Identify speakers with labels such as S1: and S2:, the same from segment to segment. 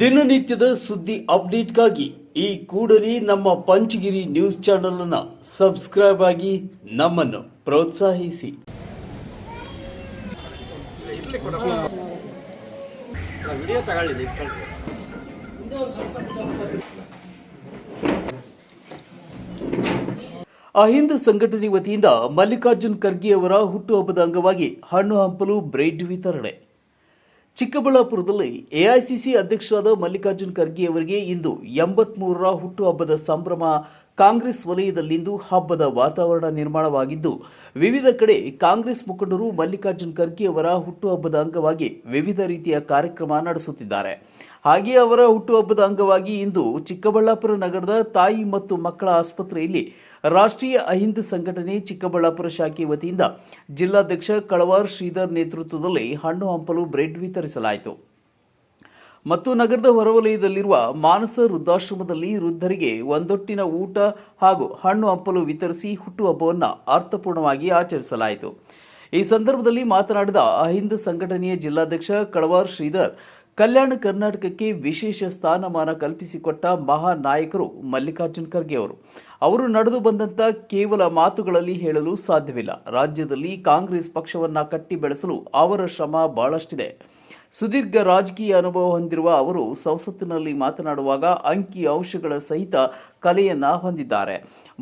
S1: ದಿನನಿತ್ಯದ ಸುದ್ದಿ ಅಪ್ಡೇಟ್ಗಾಗಿ ಈ ಕೂಡಲೇ ನಮ್ಮ ಪಂಚಗಿರಿ ನ್ಯೂಸ್ ಚಾನೆಲ್ ಅನ್ನು ಸಬ್ಸ್ಕ್ರೈಬ್ ಆಗಿ ನಮ್ಮನ್ನು ಪ್ರೋತ್ಸಾಹಿಸಿ. ಅಹಿಂದ ಸಂಘಟನೆ ವತಿಯಿಂದ ಮಲ್ಲಿಕಾರ್ಜುನ್ ಖರ್ಗೆ ಅವರ ಹುಟ್ಟುಹಬ್ಬದ ಅಂಗವಾಗಿ ಹಣ್ಣು ಹಂಪಲು ಬ್ರೆಡ್ ವಿತರಣೆ. ಚಿಕ್ಕಬಳ್ಳಾಪುರದಲ್ಲಿ ಎಐಸಿಸಿ ಅಧ್ಯಕ್ಷರಾದ ಮಲ್ಲಿಕಾರ್ಜುನ್ ಖರ್ಗೆ ಅವರಿಗೆ ಇಂದು ಎಂಬತ್ಮೂರರ ಹುಟ್ಟುಹಬ್ಬದ ಸಂಭ್ರಮ ಕಾಂಗ್ರೆಸ್ ವಲಯದಲ್ಲಿಂದು ಹಬ್ಬದ ವಾತಾವರಣ ನಿರ್ಮಾಣವಾಗಿದ್ದು, ವಿವಿಧ ಕಡೆ ಕಾಂಗ್ರೆಸ್ ಮುಖಂಡರು ಮಲ್ಲಿಕಾರ್ಜುನ್ ಖರ್ಗೆ ಅವರ ಹುಟ್ಟುಹಬ್ಬದ ಅಂಗವಾಗಿ ವಿವಿಧ ರೀತಿಯ ಕಾರ್ಯಕ್ರಮ ನಡೆಸುತ್ತಿದ್ದಾರೆ. ಹಾಗೆಯೇ ಅವರ ಹುಟ್ಟುಹಬ್ಬದ ಅಂಗವಾಗಿ ಇಂದು ಚಿಕ್ಕಬಳ್ಳಾಪುರ ನಗರದ ತಾಯಿ ಮತ್ತು ಮಕ್ಕಳ ಆಸ್ಪತ್ರೆಯಲ್ಲಿ ರಾಷ್ಟ್ರೀಯ ಅಹಿಂದ ಸಂಘಟನೆ ಚಿಕ್ಕಬಳ್ಳಾಪುರ ಶಾಖೆ ವತಿಯಿಂದ ಜಿಲ್ಲಾಧ್ಯಕ್ಷ ಕಳವಾರ್ ಶ್ರೀಧರ್ ನೇತೃತ್ವದಲ್ಲಿ ಹಣ್ಣು ಹಂಪಲು ಬ್ರೆಡ್ ವಿತರಿಸಲಾಯಿತು. ಮತ್ತು ನಗರದ ಹೊರವಲಯದಲ್ಲಿರುವ ಮಾನಸ ವೃದ್ಧಾಶ್ರಮದಲ್ಲಿ ವೃದ್ಧರಿಗೆ ಒಂದೊಟ್ಟಿನ ಊಟ ಹಾಗೂ ಹಣ್ಣು ಹಂಪಲು ವಿತರಿಸಿ ಹುಟ್ಟುಹಬ್ಬವನ್ನು ಅರ್ಥಪೂರ್ಣವಾಗಿ ಆಚರಿಸಲಾಯಿತು. ಈ ಸಂದರ್ಭದಲ್ಲಿ ಮಾತನಾಡಿದ ಅಹಿಂದ ಸಂಘಟನೆಯ ಜಿಲ್ಲಾಧ್ಯಕ್ಷ ಕಳವಾರ್ ಶ್ರೀಧರ್, ಕಲ್ಯಾಣ ಕರ್ನಾಟಕಕ್ಕೆ ವಿಶೇಷ ಸ್ಥಾನಮಾನ ಕಲ್ಪಿಸಿಕೊಟ್ಟ ಮಹಾ ನಾಯಕರು ಮಲ್ಲಿಕಾರ್ಜುನ್ ಖರ್ಗೆ ಅವರು. ಅವರು ನಡೆದು ಬಂದಂತ ಕೇವಲ ಮಾತುಗಳಲ್ಲಿ ಹೇಳಲು ಸಾಧ್ಯವಿಲ್ಲ. ರಾಜ್ಯದಲ್ಲಿ ಕಾಂಗ್ರೆಸ್ ಪಕ್ಷವನ್ನ ಕಟ್ಟಿ ಬೆಳೆಸಲು ಅವರ ಶ್ರಮ ಬಹಳಷ್ಟಿದೆ. ಸುದೀರ್ಘ ರಾಜಕೀಯ ಅನುಭವ ಹೊಂದಿರುವ ಅವರು ಸಂಸತ್ತಿನಲ್ಲಿ ಮಾತನಾಡುವಾಗ ಅಂಕಿ ಅಂಶಗಳ ಸಹಿತ ಕಲೆಯನ್ನ ಹೊಂದಿದ್ದಾರೆ.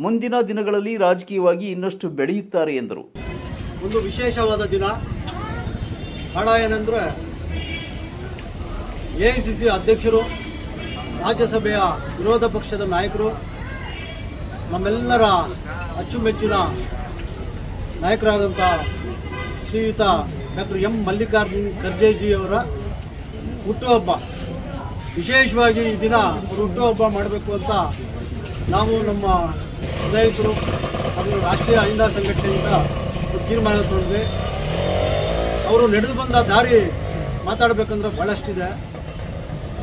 S1: ಮುಂದಿನ ದಿನಗಳಲ್ಲಿ ರಾಜಕೀಯವಾಗಿ ಇನ್ನಷ್ಟು ಬೆಳೆಯುತ್ತಾರೆ ಎಂದರು.
S2: ಒಂದು ವಿಶೇಷವಾದ ದಿನ. ಹಣ ಏನಂದ್ರೆ ಎ ಐ ಸಿ ಸಿ ಅಧ್ಯಕ್ಷರು, ರಾಜ್ಯಸಭೆಯ ವಿರೋಧ ಪಕ್ಷದ ನಾಯಕರು, ನಮ್ಮೆಲ್ಲರ ಅಚ್ಚುಮೆಚ್ಚಿನ ನಾಯಕರಾದಂಥ ಶ್ರೀಯುತ ಡಾಕ್ಟರ್ ಎಂ ಮಲ್ಲಿಕಾರ್ಜುನ್ ಖರ್ಗೆಜಿಯವರ ಹುಟ್ಟುಹಬ್ಬ. ವಿಶೇಷವಾಗಿ ಈ ದಿನ ಅವರು ಹುಟ್ಟುಹಬ್ಬ ಮಾಡಬೇಕು ಅಂತ ನಾವು ನಮ್ಮ ಸ್ನೇಹಿತರು ಹಾಗೂ ರಾಷ್ಟ್ರೀಯ ಅಹಿಂದ ಸಂಘಟನೆಯಿಂದ ತೀರ್ಮಾನ ತೊಂದರೆ ಅವರು ನಡೆದು ಬಂದ ದಾರಿ ಮಾತಾಡಬೇಕಂದ್ರೆ ಭಾಳಷ್ಟಿದೆ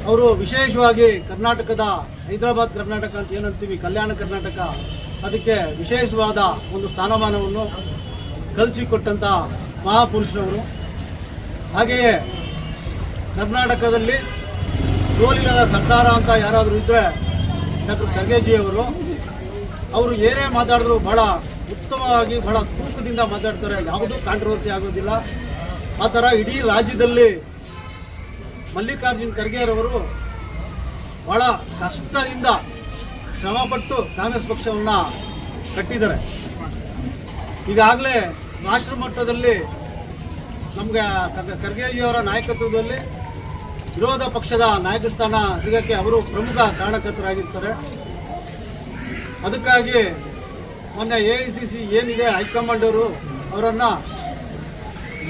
S2: ಅವರು ವಿಶೇಷವಾಗಿ ಕರ್ನಾಟಕದ ಹೈದರಾಬಾದ್ ಕರ್ನಾಟಕ ಅಂತ ಏನಂತೀವಿ ಕಲ್ಯಾಣ ಕರ್ನಾಟಕ, ಅದಕ್ಕೆ ವಿಶೇಷವಾದ ಒಂದು ಸ್ಥಾನಮಾನವನ್ನು ಕಲಿಸಿಕೊಟ್ಟಂಥ ಮಹಾಪುರುಷರವರು. ಹಾಗೆಯೇ ಕರ್ನಾಟಕದಲ್ಲಿ ಸೋಲಿಲ್ಲದ ಸರ್ಕಾರ ಅಂತ ಯಾರಾದರೂ ಇದ್ದರೆ ಡಾಕ್ಟರ್ ಖರ್ಗೆಜಿಯವರು, ಅವರು ಏನೇ ಮಾತಾಡಿದ್ರು ಬಹಳ ಉತ್ತಮವಾಗಿ, ಬಹಳ ತೂಕದಿಂದ ಮಾತಾಡ್ತಾರೆ. ಯಾವುದೂ ಕಾಂಟ್ರವರ್ಸಿ ಆಗೋದಿಲ್ಲ. ಆ ಥರ ಇಡೀ ರಾಜ್ಯದಲ್ಲಿ ಮಲ್ಲಿಕಾರ್ಜುನ್ ಖರ್ಗೆರವರು ಬಹಳ ಕಷ್ಟದಿಂದ ಶ್ರಮಪಟ್ಟು ಕಾಂಗ್ರೆಸ್ ಪಕ್ಷವನ್ನು ಕಟ್ಟಿದ್ದಾರೆ. ಈಗಾಗಲೇ ರಾಷ್ಟ್ರ ಮಟ್ಟದಲ್ಲಿ ನಮಗೆ ಖರ್ಗೆಜಿಯವರ ನಾಯಕತ್ವದಲ್ಲಿ ವಿರೋಧ ಪಕ್ಷದ ನಾಯಕ ಸ್ಥಾನ ಸಿಗೋಕ್ಕೆ ಅವರು ಪ್ರಮುಖ ಕಾರಣಕರ್ತರಾಗಿರ್ತಾರೆ. ಅದಕ್ಕಾಗಿ ಮೊನ್ನೆ ಎ ಐ ಸಿ ಸಿ ಏನಿದೆ ಹೈಕಮಾಂಡ್ ಅವರು, ಅವರನ್ನು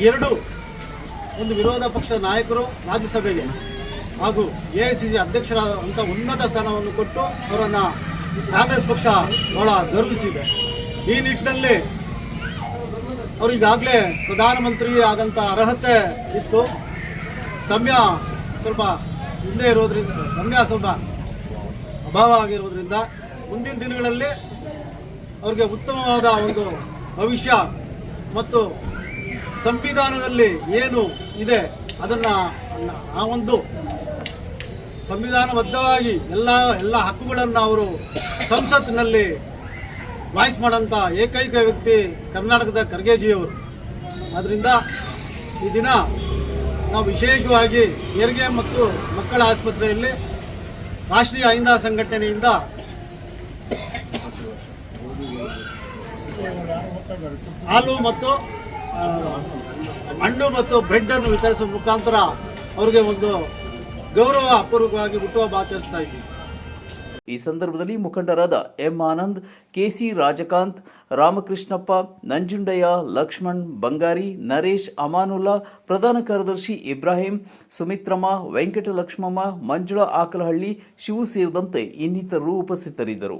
S2: ಎರಡು ಒಂದು ವಿರೋಧ ಪಕ್ಷದ ನಾಯಕರು ರಾಜ್ಯಸಭೆಗೆ ಹಾಗೂ ಎ ಐ ಸಿ ಸಿ ಅಧ್ಯಕ್ಷರಾದಂಥ ಉನ್ನತ ಸ್ಥಾನವನ್ನು ಕೊಟ್ಟು ಅವರನ್ನು ಕಾಂಗ್ರೆಸ್ ಪಕ್ಷ ಬಹಳ ಗೌರವಿಸಿದೆ. ಈ ನಿಟ್ಟಿನಲ್ಲಿ ಅವರಿಗಾಗಲೇ ಪ್ರಧಾನಮಂತ್ರಿ ಆಗಂಥ ಅರ್ಹತೆ ಇತ್ತು. ಸಮಯ ಸ್ವಲ್ಪ ಹಿಂದೆ ಇರೋದ್ರಿಂದ, ಸಮಯ ಸ್ವಲ್ಪ ಅಭಾವ ಆಗಿರೋದ್ರಿಂದ ಮುಂದಿನ ದಿನಗಳಲ್ಲಿ ಅವ್ರಿಗೆ ಉತ್ತಮವಾದ ಒಂದು ಭವಿಷ್ಯ ಮತ್ತು ಸಂವಿಧಾನದಲ್ಲಿ ಏನು ಇದೆ ಅದನ್ನು ಆ ಒಂದು ಸಂವಿಧಾನಬದ್ಧವಾಗಿ ಎಲ್ಲ ಎಲ್ಲ ಹಕ್ಕುಗಳನ್ನು ಅವರು ಸಂಸತ್ತಿನಲ್ಲಿ ವಾಯ್ಸ್ ಮಾಡೋಂಥ ಏಕೈಕ ವ್ಯಕ್ತಿ ಕರ್ನಾಟಕದ ಖರ್ಗೆಜಿಯವರು. ಆದ್ದರಿಂದ ಈ ದಿನ ನಾವು ವಿಶೇಷವಾಗಿ ಹೆರಿಗೆ ಮತ್ತು ಮಕ್ಕಳ ಆಸ್ಪತ್ರೆಯಲ್ಲಿ ರಾಷ್ಟ್ರೀಯ ಅಹಿಂದ ಸಂಘಟನೆಯಿಂದ ಹಾಲು ಮತ್ತು ಹಣ್ಣು ಮತ್ತು ಬ್ರೆಡ್ ಅನ್ನು ವಿತರಿಸುವ ಮುಖಾಂತರ ಅವರಿಗೆ ಒಂದು ಗೌರವ ಅಪೂರ್ವಕವಾಗಿ ಹುಟ್ಟುಹಬ್ಬ ಆಚರಿಸ್ತಾ ಇದ್ದೀವಿ.
S1: ಈ ಸಂದರ್ಭದಲ್ಲಿ ಮುಖಂಡರಾದ M Anand K C Rajkanth, Ramakrishnappa, Nanjundaiah, Lakshman, Bangari, Naresh, Amanullah, ಪ್ರಧಾನ ಕಾರ್ಯದರ್ಶಿ ಇಬ್ರಾಹಿಂ, ಸುಮಿತ್ರಮ್ಮ, ವೆಂಕಟಲಕ್ಷ್ಮಮ್ಮ, ಮಂಜುಳಾ ಆಕಲಹಳ್ಳಿ, ಶಿವು ಸೇರಿದಂತೆ ಇನ್ನಿತರರು ಉಪಸ್ಥಿತರಿದ್ದರು.